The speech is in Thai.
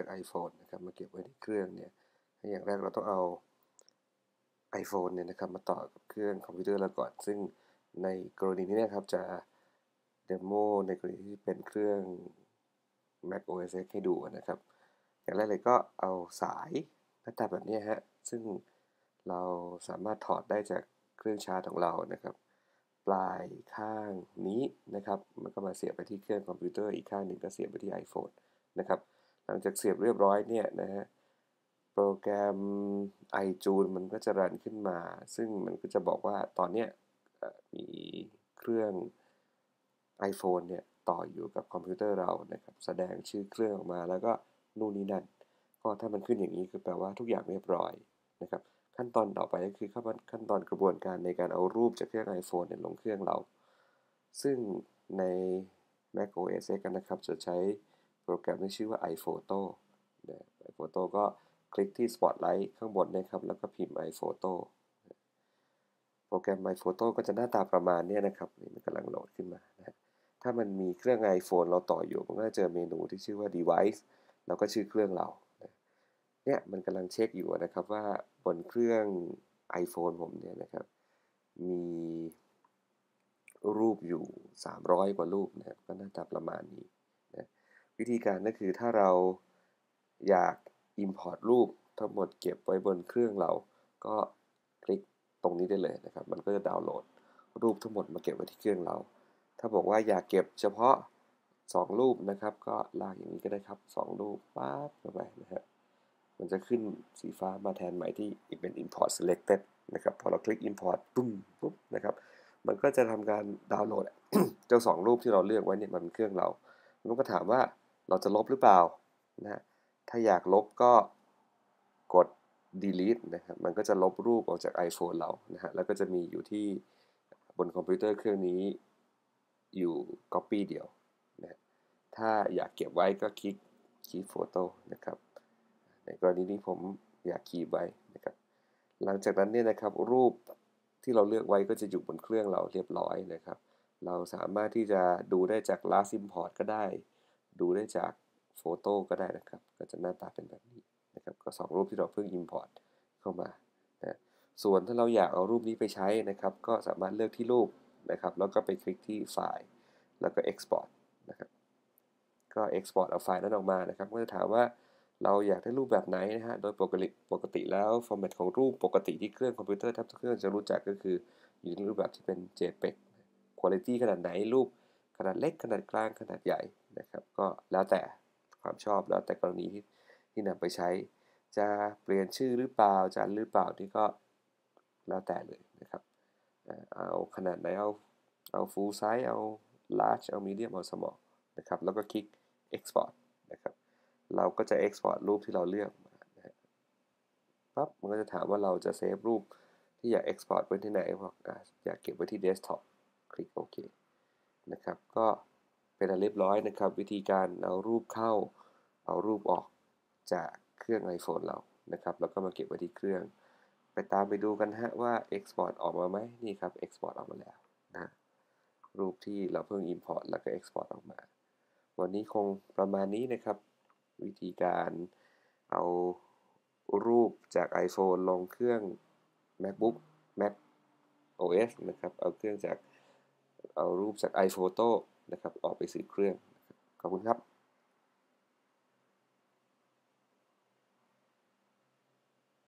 จาก iPhone นะครับมาเก็บไว้ที่เครื่องเนี่ยอย่างแรกเราต้องเอา iPhone เนี่ยนะครับมาต่อกับเครื่องคอมพิวเตอร์เราก่อน ซึ่งในกรณีนี้นะครับจะเดโมในกรณีที่เป็นเครื่อง Mac OS X ให้ดูนะครับ อย่างแรกเลยก็เอาสายหน้าตาแบบนี้ฮะซึ่งเราสามารถถอดได้จากเครื่องชาร์จของเรานะครับ ปลายข้างนี้นะครับ มันก็มาเสียบไปที่เครื่องคอมพิวเตอร์อีกข้างหนึ่งก็เสียบไปที่ iPhone นะครับ ลังจากเสียบเรียบร้อยเนี่ยนะฮะโปรแกรม iTunes มันก็จะรันขึ้นมา ซึ่งมันก็จะบอกว่าตอนเนี้ยมีเครื่อง iPhone เนี่ยต่ออยู่กับคอมพิวเตอร์เรานะครับแสดงชื่อเครื่องออกมาแล้วก็นู่นนี่นั่นก็ถ้ามันขึ้นอย่างนี้คือแปลว่าทุกอย่างเรียบร้อยนะครับขั้นตอนต่อไปก็คือขั้นตอนกระบวนการในการเอารูปจากเครื่อง iPhone เนี่ยลงเครื่องเรา ซึ่งใน Mac OS กันนะครับจะใช้ รแกรมที่ชื่อว่า iPhoto นะ iPhoto ก็คลิกที่ Spotlight ข้างบนนะครับ แล้วก็พิมพ์ iPhoto โปรแกรม iPhoto ก็จะหน้าตาประมาณนี้นะครับนี่มันกำลังโหลดขึ้นมานะถ้ามันมีเครื่อง iPhone เราต่ออยู่ มันก็จะเจอเมนูที่ชื่อว่า device แล้วก็ชื่อเครื่องเราเนี่ยมันกำลังเช็คอยู่นะครับว่าบนเครื่อง iPhone ผมเนี่ยนะครับ มีรูปอยู่ 300 กว่ารูปนะครับก็หน้าตาประมาณนี้ วิธีการก็คือถ้าเราอยาก Import รูปทั้งหมดเก็บไว้บนเครื่องเรา ก็คลิกตรงนี้ได้เลยนะครับ มันก็จะดาวน์โหลดรูปทั้งหมดมาเก็บไว้ที่เครื่องเรา ถ้าบอกว่าอยากเก็บเฉพาะ 2 รูปนะครับ ก็ลากอย่างนี้ก็ได้ครับ 2 รูปปั๊บเข้าไปนะฮะมันจะขึ้นสีฟ้ามาแทนใหม่ที่เป็น import selected นะครับ พอเราคลิก import ปุ้มปุ๊บนะครับ มันก็จะทำการดาวน์โหลดเจ้า 2 รูปที่เราเลือกไว้เนี่ยมันเป็นเครื่องเรา มันก็ถามว่า เราจะลบหรือเปล่านะถ้าอยากลบก็กด delete นะครับ มันก็จะลบรูปออกจาก iPhone เรานะฮะ แล้วก็จะมีอยู่ที่บนคอมพิวเตอร์เครื่องนี้อยู่ copy เดียวนะถ้าอยากเก็บไว้ก็คลิก keep photo นะครับ ในกรณีนี้ผมอยากคีบไว้นะครับ หลังจากนั้นเนี่ยนะครับรูปที่เราเลือกไว้ก็จะอยู่บนเครื่องเราเรียบร้อยนะครับ เราสามารถที่จะดูได้จาก last import ก็ได้ ดูได้จากโฟโต้ก็ได้นะครับ ก็จะหน้าตาเป็นแบบนี้นะครับ ก็ 2 รูปที่เราเพิ่ง import เข้ามานะส่วนถ้าเราอยากเอารูปนี้ไปใช้นะครับ ก็สามารถเลือกที่รูปนะครับ แล้วก็ไปคลิกที่ไฟล์ แล้วก็ export นะครับ ก็ export เอาไฟล์นั้นออกมานะครับ ก็จะถามว่าเราอยากได้รูปแบบไหนนะฮะ โดยปกติปกติแล้วฟอร์แมตของรูปปกติที่เครื่องคอมพิวเตอร์ทับทุกเครื่องจะรู้จักก็คืออยู่ในรูปแบบที่เป็น JPEG Quality ขนาดไหนรูป ขนาดเล็กขนาดกลางขนาดใหญ่นะครับก็แล้วแต่ความชอบแล้วแต่กรณีที่ที่นำไปใช้ จะเปลี่ยนชื่อหรือเปล่าจะหรือเปล่านี่ก็แล้วแต่เลยนะครับเอาขนาดไหนเอาเอา full size เอา large เอา medium เอา small นะครับแล้วก็คลิก export นะครับเราก็จะ export รูปที่เราเลือกมาปั๊บมันก็จะถามว่าเราจะเซฟรูปที่อยาก export ไว้ที่ไหนบอกอยากเก็บไว้ที่ desktop คลิกโอเค นะครับ ก็เป็นอันเรียบร้อยนะครับ วิธีการเอารูปเข้า เอารูปออกจากเครื่อง iPhone เรานะครับ แล้วก็มาเก็บไว้ที่เครื่อง ไปตามไปดูกันฮะว่า export ออกมาไหมนี่ครับ export ออกมาแล้วนะรูปที่เราเพิ่ง import แล้วก็ export ออกมา วันนี้คงประมาณนี้นะครับ วิธีการเอารูปจาก iPhone ลงเครื่อง MacBook Mac OS นะครับ เอาเครื่องจาก เอารูปจาก iPhoto นะครับออกไปสื่อเครื่อง ขอบคุณครับ